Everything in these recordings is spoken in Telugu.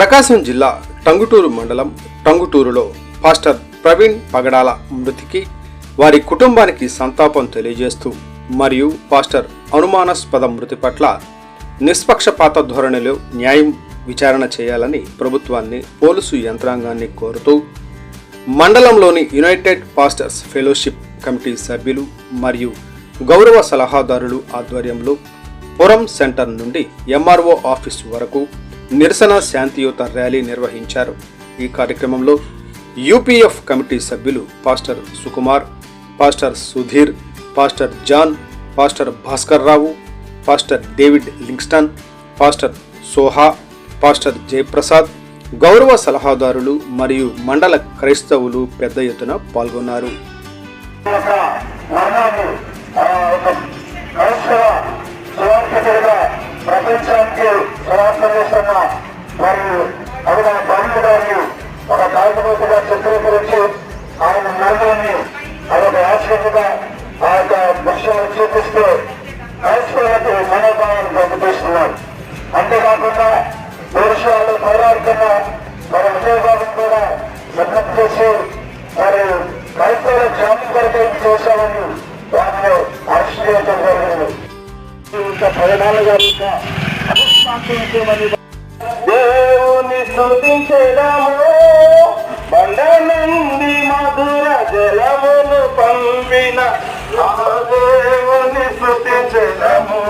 ప్రకాశం జిల్లా టంగుటూరు మండలం టంగుటూరులో పాస్టర్ ప్రవీణ్ పగడాల మృతికి వారి కుటుంబానికి సంతాపం తెలియజేస్తూ మరియు పాస్టర్ అనుమానాస్పద మృతి పట్ల నిష్పక్షపాత ధోరణిలో న్యాయం విచారణ చేయాలని ప్రభుత్వాన్ని పోలీసు యంత్రాంగాన్ని కోరుతూ మండలంలోని యునైటెడ్ పాస్టర్స్ ఫెలోషిప్ కమిటీ సభ్యులు మరియు గౌరవ సలహాదారులు ఆధ్వర్యంలో పురం సెంటర్ నుండి ఎంఆర్ఓ ఆఫీస్ వరకు నిరసన శాంతియుత ర్యాలీ నిర్వహించారు. ఈ కార్యక్రమంలో యూపీఎఫ్ కమిటీ సభ్యులు pastor Sukumar pastor Sudhir pastor John pastor Bhaskar Rao pastor David Livingston pastor Soha pastor Jayaprasad గౌరవ సలహాదారులు మరియు మండల క్రైస్తవులు పెద్ద ఎత్తున పాల్గొన్నారు. చేస్తున్న మరియు అవిడ బాలుడు గారిని ఒక కార్యకర్తగా చిత్రీకరించి ఆయన మార్గాన్ని అదొక యాక్సిడెంట్గా ఆ యొక్క దృశ్యాలు చూపిస్తూ క్రైస్తవులకు మనోభావాన్ని దెబ్బతీస్తున్నారు. అంతేకాకుండా దేశాలు పోరాడుతున్న మన విజయబాబు కూడా విజ్ఞప్తి చేసి మరి క్రైస్తవుల క్షేమం కొరకు చేశామని దానిలో అరెస్ట్ చేయడం జరిగింది. ఇంకా పరిణామాలుగా ఇంకా అభిష్పాంతించమని దేవుని స్థుతించడము బండ నుండి మధుర జలమును పంపిన ఆ దేవుని స్థుతించడము.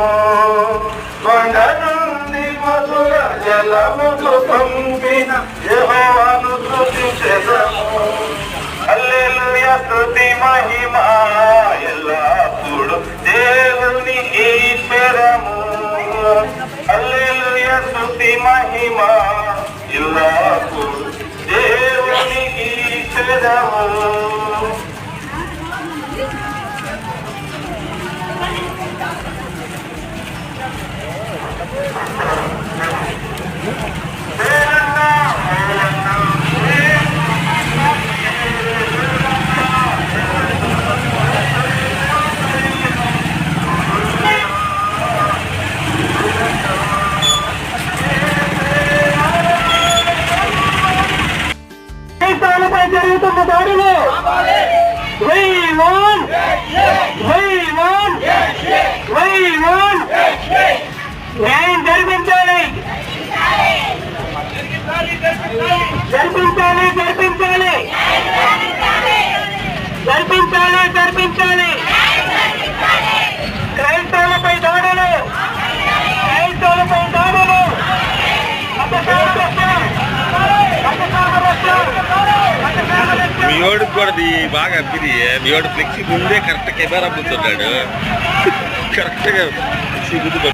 బండ నుండి మధుర జలమును పంపిన యహోవాను స్థుతించడము. అల్లెలుయ స్థుతి మహిమ ఎల్లప్పుడు దేవుని ఈశ్వరము అల్లెలుయ స్థుతి మహిమా. ఎల్లప్పుడు దేవుని ఈశ్వరము దేశాలపై జరుగుతున్న దాడిలో we want! We want! We want! న్యాయం జరిపించాలి జరిపించాలి జరిపించాలి జరిపించాలి క్రైస్తవులపై దాడులు క్రైస్తవులపై దాడులు మతసామరస్యం మతసామరస్యం మతసామరస్యం మీ వాడికి కూడా బాగా అబ్బిది. మీ వాడు ఫ్లెక్సీ ముందే కరెక్ట్ కెమెరా ముందున్నాడు కరెక్ట్గా ఫ్లెక్సీ ముందు